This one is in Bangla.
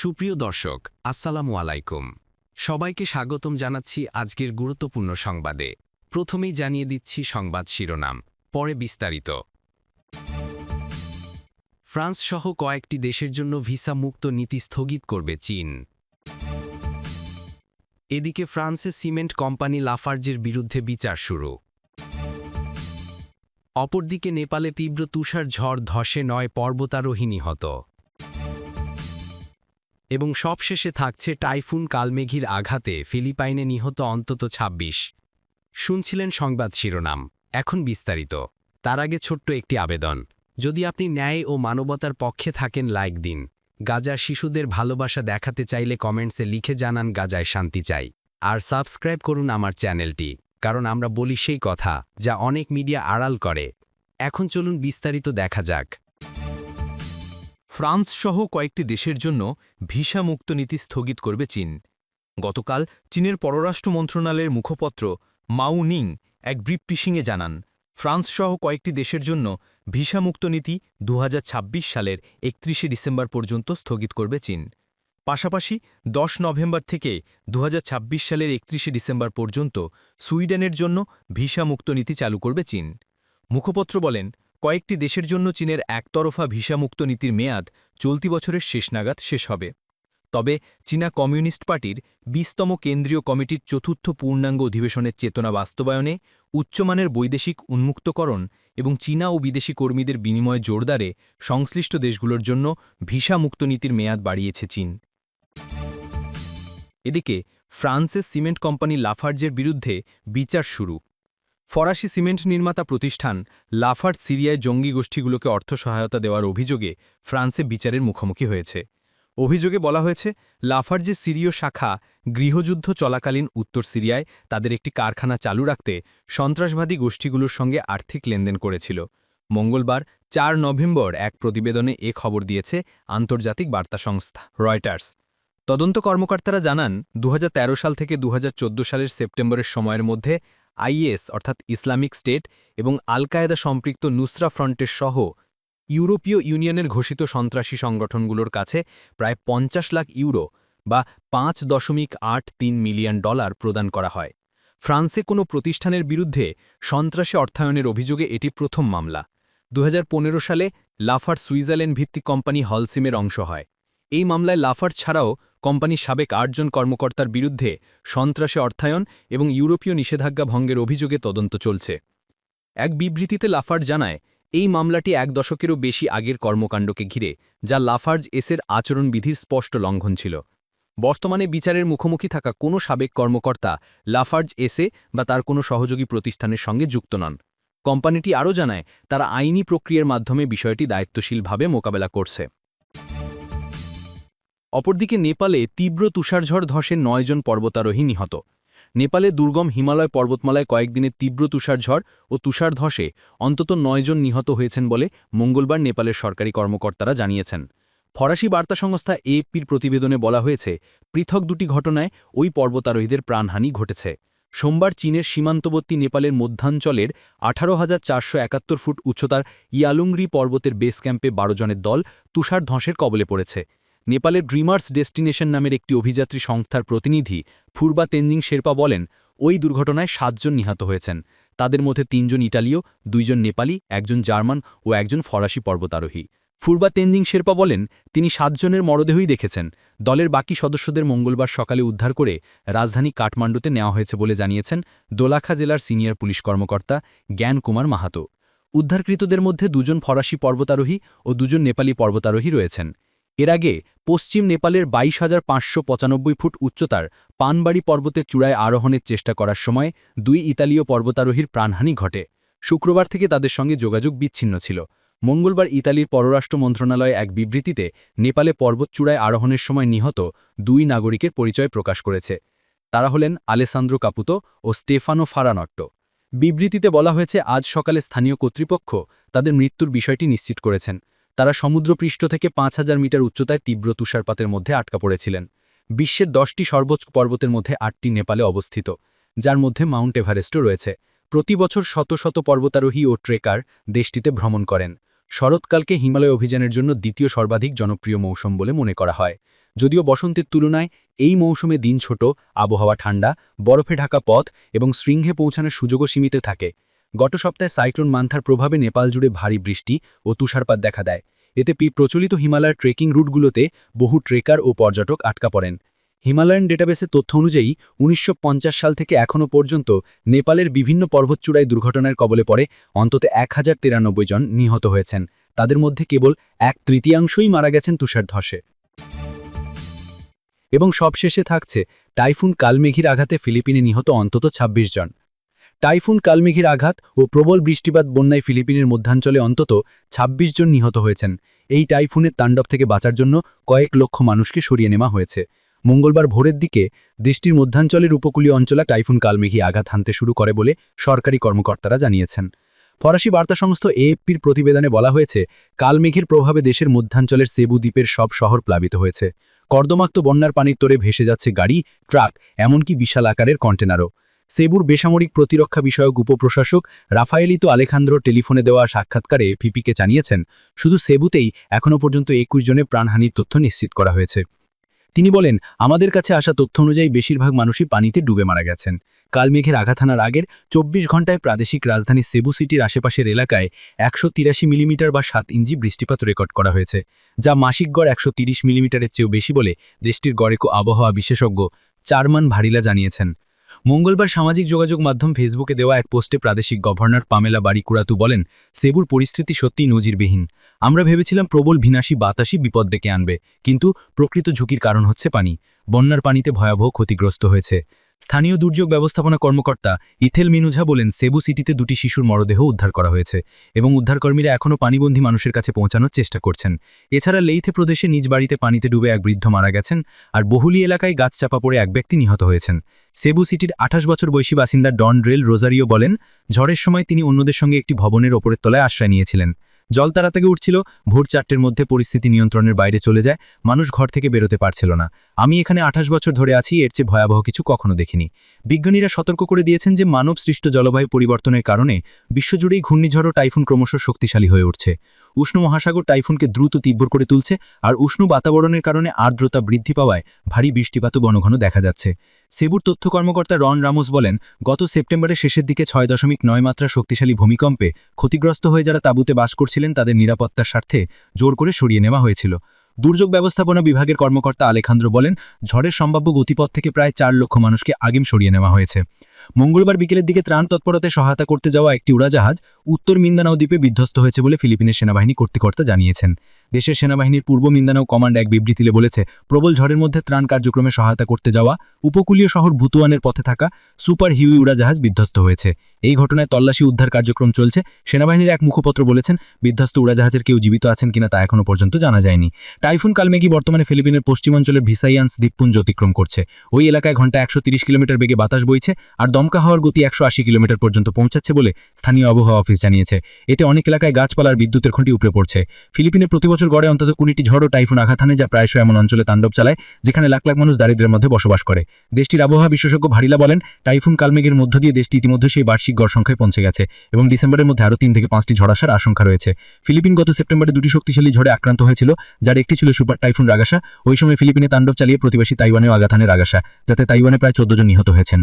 সুপ্রিয় দর্শক, আসসালামু আলাইকুম। সবাইকে স্বাগতম জানাচ্ছি আজকের গুরুত্বপূর্ণ সংবাদে। প্রথমেই জানিয়ে দিচ্ছি সংবাদ শিরোনাম, পরে বিস্তারিত। ফ্রান্স সহ কয়েকটি দেশের জন্য ভিসা মুক্ত নীতি স্থগিত করবে চীন। এদিকে ফ্রান্সে সিমেন্ট কোম্পানি লাফার্জের বিরুদ্ধে বিচার শুরু। অপরদিকে নেপালে তীব্র তুষার ঝড় ধসে নয় পর্বতারোহী নিহত এবং সবশেষে থাকছে টাইফুন কালমেঘির আঘাতে ফিলিপাইনে নিহত অন্তত ২৬ শুনছিলেন সংবাদ শিরোনাম। এখন বিস্তারিত। তার আগে ছোট্ট একটি আবেদন। যদি আপনি ন্যায় ও মানবতার পক্ষে থাকেন, লাইক দিন। গাজার শিশুদের ভালোবাসা দেখাতে চাইলে কমেন্টসে লিখে জানান, গাজায় শান্তি চাই। আর সাবস্ক্রাইব করুন আমার চ্যানেলটি, কারণ আমরা বলি সেই কথা যা অনেক মিডিয়া আড়াল করে। এখন চলুন বিস্তারিত দেখা যাক। ফ্রান্স সহ কয়েকটি দেশের জন্য ভিসা মুক্ত নীতি স্থগিত করবে চীন। গতকাল চীনের পররাষ্ট্র মন্ত্রণালয়ের মুখপত্র মাউ নিং এক ব্রিফটিশিংয়ে জানান ফ্রান্স সহ কয়েকটি দেশের জন্য ভিসা মুক্ত নীতি দু হাজার ছাব্বিশ সালের একত্রিশে ডিসেম্বর পর্যন্ত স্থগিত করবে চীন। পাশাপাশি ১০ নভেম্বর থেকে দু হাজার ছাব্বিশ সালের একত্রিশে ডিসেম্বর পর্যন্ত সুইডেনের জন্য ভিসা মুক্ত নীতি চালু করবে চীন। মুখপত্র বলেন কয়েকটি দেশের জন্য চীনের একতরফা ভিসামুক্ত নীতির মেয়াদ চলতি বছরের শেষ নাগাদ শেষ হবে। তবে চীনা কমিউনিস্ট পার্টির বিশতম কেন্দ্রীয় কমিটির চতুর্থ পূর্ণাঙ্গ অধিবেশনের চেতনা বাস্তবায়নে উচ্চমানের বৈদেশিক উন্মুক্তকরণ এবং চীনা ও বিদেশি কর্মীদের বিনিময় জোরদারে সংশ্লিষ্ট দেশগুলোর জন্য ভিসা মুক্ত নীতির মেয়াদ বাড়িয়েছে চীন। এদিকে, ফ্রান্সের সিমেন্ট কোম্পানি লাফার্জের বিরুদ্ধে বিচার শুরু। ফরাসি সিমেন্ট নির্মাতা প্রতিষ্ঠান লাফার্ট সিরিয়ায় জঙ্গি গোষ্ঠীগুলোকে অর্থ সহায়তা দেওয়ার অভিযোগে ফ্রান্সে বিচারের মুখোমুখি হয়েছে। অভিযোগে বলা হয়েছে লাফার যে সিরীয় শাখা গৃহযুদ্ধ চলাকালীন উত্তর সিরিয়ায় তাদের একটি কারখানা চালু রাখতে সন্ত্রাসবাদী গোষ্ঠীগুলোর সঙ্গে আর্থিক লেনদেন করেছিল। মঙ্গলবার চার নভেম্বর এক প্রতিবেদনে এ খবর দিয়েছে আন্তর্জাতিক বার্তা সংস্থা রয়টার্স। তদন্ত কর্মকর্তারা জানান দু হাজার তেরো সাল থেকে দু হাজার চোদ্দ সালের সেপ্টেম্বরের সময়ের মধ্যে আইএস অর্থাৎ ইসলামিক স্টেট, এবং আল কায়েদা সম্পৃক্ত নুসরা ফ্রন্টের সহ ইউরোপীয় ইউনিয়নের ঘোষিত সন্ত্রাসী সংগঠনগুলোর কাছে প্রায় পঞ্চাশ লাখ ইউরো বা পাঁচ দশমিক আট তিন মিলিয়ন ডলার প্রদান করা হয়। ফ্রান্সে কোনো প্রতিষ্ঠানের বিরুদ্ধে সন্ত্রাসী অর্থায়নের অভিযোগে এটি প্রথম মামলা। দু হাজার পনেরো সালে লাফার সুইজারল্যান্ড ভিত্তিক কোম্পানি হলসিমের অংশ হয়। এই মামলায় লাফার ছাড়াও কোম্পানির সাবেক আটজন কর্মকর্তার বিরুদ্ধে সন্ত্রাসে অর্থায়ন এবং ইউরোপীয় নিষেধাজ্ঞা ভঙ্গের অভিযোগে তদন্ত চলছে। এক বিবৃতিতে লাফার্জ জানায়, এই মামলাটি এক দশকেরও বেশি আগের কর্মকাণ্ডকে ঘিরে, যা লাফার্জ এসের আচরণবিধির স্পষ্ট লঙ্ঘন ছিল। বর্তমানে বিচারের মুখোমুখি থাকা কোনো সাবেক কর্মকর্তা লাফার্জ এসে বা তার কোনো সহযোগী প্রতিষ্ঠানের সঙ্গে যুক্ত নন। কোম্পানিটি আরও জানায়, তারা আইনি প্রক্রিয়ার মাধ্যমে বিষয়টি দায়িত্বশীলভাবে মোকাবেলা করছে। অপরদিকে নেপালে তীব্র তুষারঝড় ধসে নয়জন পর্বতারোহী নিহত। নেপালে দুর্গম হিমালয় পর্বতমালায় কয়েকদিনের তীব্র তুষারঝড় ও তুষার ধসে অন্তত নয়জন নিহত হয়েছেন বলে মঙ্গলবার নেপালের সরকারি কর্মকর্তারা জানিয়েছেন। ফরাসি বার্তা সংস্থা এপির প্রতিবেদনে বলা হয়েছে, পৃথক দুটি ঘটনায় ওই পর্বতারোহীদের প্রাণহানি ঘটেছে। সোমবার চীনের সীমান্তবর্তী নেপালের মধ্যাঞ্চলের আঠারো হাজার ফুট উচ্চতার ইয়ালুংরি পর্বতের বেস ক্যাম্পে বারো জনের দল তুষার ধসের কবলে পড়েছে। নেপালের ড্রিমার্স ডেস্টিনেশন নামের একটি অভিযাত্রী সংস্থার প্রতিনিধি ফুরবা তেনজিং শেরপা বলেন, ওই দুর্ঘটনায় সাতজন নিহত হয়েছেন। তাদের মধ্যে তিনজন ইটালীয়, দুইজন নেপালি, একজন জার্মান ও একজন ফরাসি পর্বতারোহী। ফুরবা তেনজিং শেরপা বলেন, তিনি সাতজনের মরদেহই দেখেছেন। দলের বাকি সদস্যদের মঙ্গলবার সকালে উদ্ধার করে রাজধানী কাঠমান্ডুতে নেওয়া হয়েছে বলে জানিয়েছেন দোলাখা জেলার সিনিয়র পুলিশ কর্মকর্তা জ্ঞান কুমার মাহাতো। উদ্ধারকৃতদের মধ্যে দুজন ফরাসি পর্বতারোহী ও দুজন নেপালি পর্বতারোহী রয়েছেন। এর আগে পশ্চিম নেপালের বাইশ হাজার পাঁচশো পঁচানব্বই ফুট উচ্চতার পানবাড়ি পর্বতের চূড়ায় আরোহণের চেষ্টা করার সময় দুই ইতালীয় পর্বতারোহীর প্রাণহানি ঘটে। শুক্রবার থেকে তাদের সঙ্গে যোগাযোগ বিচ্ছিন্ন ছিল। মঙ্গলবার ইতালির পররাষ্ট্র মন্ত্রণালয় এক বিবৃতিতে নেপালে পর্বতচূড়ায় আরোহণের সময় নিহত দুই নাগরিকের পরিচয় প্রকাশ করেছে। তারা হলেন আলেসান্দ্রো কাপুতো ও স্টেফানো ফারানট্টো। বিবৃতিতে বলা হয়েছে, আজ সকালে স্থানীয় কর্তৃপক্ষ তাদের মৃত্যুর বিষয়টি নিশ্চিত করেছেন। তারা সমুদ্রপৃষ্ঠ থেকে পাঁচ হাজার মিটার উচ্চতায় তীব্র তুষারপাতের মধ্যে আটকা পড়েছিলেন। বিশ্বের দশটি সর্বোচ্চ পর্বতের মধ্যে আটটি নেপালে অবস্থিত, যার মধ্যে মাউন্ট এভারেস্টও রয়েছে। প্রতি বছর শত শত পর্বতারোহী ও ট্রেকার দেশটিতে ভ্রমণ করেন। শরৎকালকে হিমালয় অভিযানের জন্য দ্বিতীয় সর্বাধিক জনপ্রিয় মৌসুম বলে মনে করা হয়। যদিও বসন্তের তুলনায় এই মৌসুমে দিন ছোট, আবহাওয়া ঠান্ডা, বরফে ঢাকা পথ এবং শৃঙ্গে পৌঁছানোর সুযোগও সীমিত থাকে। গত সপ্তাহে সাইক্লোন মান্থার প্রভাবে নেপাল জুড়ে ভারী বৃষ্টি ও তুষারপাত দেখা দেয়। এতে পি প্রচলিত হিমালয়ের ট্রেকিং রুটগুলোতে বহু ট্রেকার ও পর্যটক আটকা পড়েন। হিমালয়ান ডেটাবেসের তথ্য অনুযায়ী, উনিশশো পঞ্চাশ সাল থেকে এখনও পর্যন্ত নেপালের বিভিন্ন পর্বতচূড়ায় দুর্ঘটনার কবলে পড়ে অন্তত এক হাজার তিরানব্বই জন নিহত হয়েছেন। তাদের মধ্যে কেবল এক তৃতীয়াংশই মারা গেছেন তুষারধসে এবং সবশেষে থাকছে, টাইফুন কালমেঘির আঘাতে ফিলিপিনে নিহত অন্তত ২৬ জন। টাইফুন কালমেঘির আঘাত ও প্রবল বৃষ্টিপাত বন্যায় ফিলিপিনের মধ্যাঞ্চলে অন্তত ২৬ জন নিহত হয়েছেন। এই টাইফুনের তাণ্ডব থেকে বাঁচার জন্য কয়েক লক্ষ মানুষকে সরিয়ে নেওয়া হয়েছে। মঙ্গলবার ভোরের দিকে দেশটির মধ্যাঞ্চলের উপকূলীয় অঞ্চলে টাইফুন কালমেঘি আঘাত হানতে শুরু করে বলে সরকারি কর্মকর্তারা জানিয়েছেন। ফরাসি বার্তা সংস্থা এএফপির প্রতিবেদনে বলা হয়েছে, কালমেঘের প্রভাবে দেশের মধ্যাঞ্চলের সেবু দ্বীপের সব শহর প্লাবিত হয়েছে। কর্দমাক্ত বন্যার পানির তোরে ভেসে যাচ্ছে গাড়ি, ট্রাক, এমনকি বিশাল আকারের কন্টেনারও। সেবুর বেসামরিক প্রতিরক্ষা বিষয়ক উপপ্রশাসক রাফায়েলিতো আলেখান্দ্র টেলিফোনে দেওয়া সাক্ষাৎকারে ফিপিকে জানিয়েছেন, শুধু সেবুতেই এখনও পর্যন্ত একুশ জনের প্রাণহানির তথ্য নিশ্চিত করা হয়েছে। তিনি বলেন, আমাদের কাছে আসা তথ্য অনুযায়ী বেশিরভাগ মানুষই পানিতে ডুবে মারা গেছেন। কালমেঘের আঘাত হানার আগের চব্বিশ ঘন্টায় প্রাদেশিক রাজধানী সেবু সিটির আশেপাশের এলাকায় একশো তিরাশি মিলিমিটার বা সাত ইঞ্চি বৃষ্টিপাত রেকর্ড করা হয়েছে, যা মাসিক গড় একশো মিলিমিটারের চেয়েও বেশি বলে দেশটির গড়েকো আবহাওয়া বিশেষজ্ঞ চারমান ভারিলা জানিয়েছেন। মঙ্গলবার সামাজিক যোগাযোগ মাধ্যম ফেসবুকে দেওয়া এক পোস্টে প্রাদেশিক গভর্নর পামেলা বাড়িকুড়াতু বলেন, সেবুর পরিস্থিতি সত্যিই নজিরবিহীন। আমরা ভেবেছিলাম প্রবল ভিনাশী বাতাসই বিপদ ডেকে আনবে, কিন্তু প্রকৃত ঝুঁকির কারণ হচ্ছে পানি। বন্যার পানিতে ভয়াবহ ক্ষতিগ্রস্ত হয়েছে। স্থানীয় দুর্যোগ ব্যবস্থাপনা কর্মকর্তা ইথেল মিনুঝা বলেন, সেবু সিটিতে দুটি শিশুর মরদেহ উদ্ধার করা হয়েছে এবং উদ্ধারকর্মীরা এখনও পানিবন্দী মানুষের কাছে পৌঁছানোর চেষ্টা করছেন। এছাড়া লেইথে প্রদেশে নিজ বাড়িতে পানিতে ডুবে এক বৃদ্ধ মারা গেছেন আর বহুলি এলাকায় গাছ চাপা পড়ে এক ব্যক্তি নিহত হয়েছেন। সেবু সিটির আঠাশ বছর বয়সী বাসিন্দা ডন রেল রোজারিও বলেন, ঝড়ের সময় তিনি অন্যদের সঙ্গে একটি ভবনের ওপরের তলায় আশ্রয় নিয়েছিলেন। জল থেকে উঠছিল, ভোর চারটের মধ্যে পরিস্থিতি নিয়ন্ত্রণের বাইরে চলে যায়, মানুষ ঘর থেকে বেরোতে পারছিল না। আমি এখানে আঠাশ বছর ধরে আছি, এর চেয়ে ভয়াবহ কিছু কখনো দেখিনি। বিজ্ঞানীরা সতর্ক করে দিয়েছেন যে মানব সৃষ্ট জলবায়ু পরিবর্তনের কারণে বিশ্বজুড়েই ঘূর্ণিঝড় ও টাইফুন ক্রমশ শক্তিশালী হয়ে উঠছে। উষ্ণ মহাসাগর টাইফুনকে দ্রুত তীব্র করে তুলছে, আর উষ্ণ বাতাবরণের কারণে আর্দ্রতা বৃদ্ধি পাওয়ায় ভারী বৃষ্টিপাতও ঘন ঘন দেখা যাচ্ছে। সেবুর তথ্য কর্মকর্তা রন রামোস বলেন, গত সেপ্টেম্বরের শেষের দিকে ছয় দশমিক নয় মাত্রা শক্তিশালী ভূমিকম্পে ক্ষতিগ্রস্ত হয়ে যারা তাঁবুতে বাস করছিলেন, তাদের নিরাপত্তার স্বার্থে জোর করে সরিয়ে নেওয়া হয়েছিল। দুর্যোগ ব্যবস্থাপনা বিভাগের কর্মকর্তা আলেখান্দ্র বলেন, ঝড়ের সম্ভাব্য গতিপথ থেকে প্রায় চার লক্ষ মানুষকে আগেম সরিয়ে নেওয়া হয়েছে। মঙ্গলবার বিকেলের দিকে ত্রাণ তৎপরতায় সহায়তা করতে যাওয়া একটি উড়াজাহাজ উত্তর মিন্দানাও দ্বীপে বিধ্বস্ত হয়েছে বলে ফিলিপিনের সেনাবাহিনী কর্তৃকর্তা জানিয়েছেন। দেশের সেনাবাহিনীর পূর্ব মিন্দানাও কমান্ড এক বিবৃতিতে বলেছে, প্রবল ঝড়ের মধ্যে ত্রাণ কার্যক্রমে সহায়তা করতে যাওয়া, উপকূলীয় শহর ভুতুয়ানের পথে থাকা সুপার হিউই উড়াজাহাজ বিধ্বস্ত হয়েছে। এই ঘটনায় তল্লাশি উদ্ধার কার্যক্রম চলছে। সেনাবাহিনীর এক মুখপত্র বলেছেন, বিধ্বস্ত উড়াজাহাজের কেউ জীবিত আছেন কিনা তা এখনও পর্যন্ত জানা যায়নি। টাইফুন কালমেগি বর্তমানে ফিলিপিনের পশ্চিমাঞ্চলের ভিসাইয়ান্স দ্বীপপুঞ্জ অতিক্রম করছে। ওই এলাকায় ঘণ্টা একশো কিলোমিটার বেগে বাতাস বইছে আর দমকা হওয়ার গতি একশো আশি কিলোমিটার পর্যন্ত পৌঁছাচ্ছে বলে স্থানীয় আবহাওয়া অফিস জানিয়েছে। এতে অনেক এলাকায় গাছপালার বিদ্যুতের খুঁটি উপড়ে পড়ছে। ফিলিপিনে প্রতিবছর গড়ে অন্তত কুড়িটি ঝড় টাইফুন আঘাত হানে, যা প্রায়শই এমন অঞ্চলে তাণ্ডব চালায়, যেখানে লাখ লাখ মানুষ দারিদ্রের মধ্যে বসবাস করে। দেশটির আবহাওয়া বিশেষজ্ঞ ভারিলা বলেন, টাইফুন কালমেঘের মধ্য দিয়ে দেশটি ইতিমধ্যে সেই বার্ষিক গড় সংখ্যায় পৌঁছে গেছে এবং ডিসেম্বরের মধ্যে আরও তিন থেকে পাঁচটি ঝড় আসার আশঙ্কা রয়েছে। ফিলিপিন গত সেপ্টেম্বরে দুটি শক্তিশালী ঝড়ে আক্রান্ত হয়েছিল, যার একটি ছিল সুপার টাইফুন রাগাসা। ওই সময় ফিলিপিনে তাণ্ডব চালিয়ে প্রতিবেশী তাইওয়ানেও আঘাত হানে রাগাসা, যাতে তাইওয়ানে প্রায় চোদ্দ জন নিহত হয়েছেন।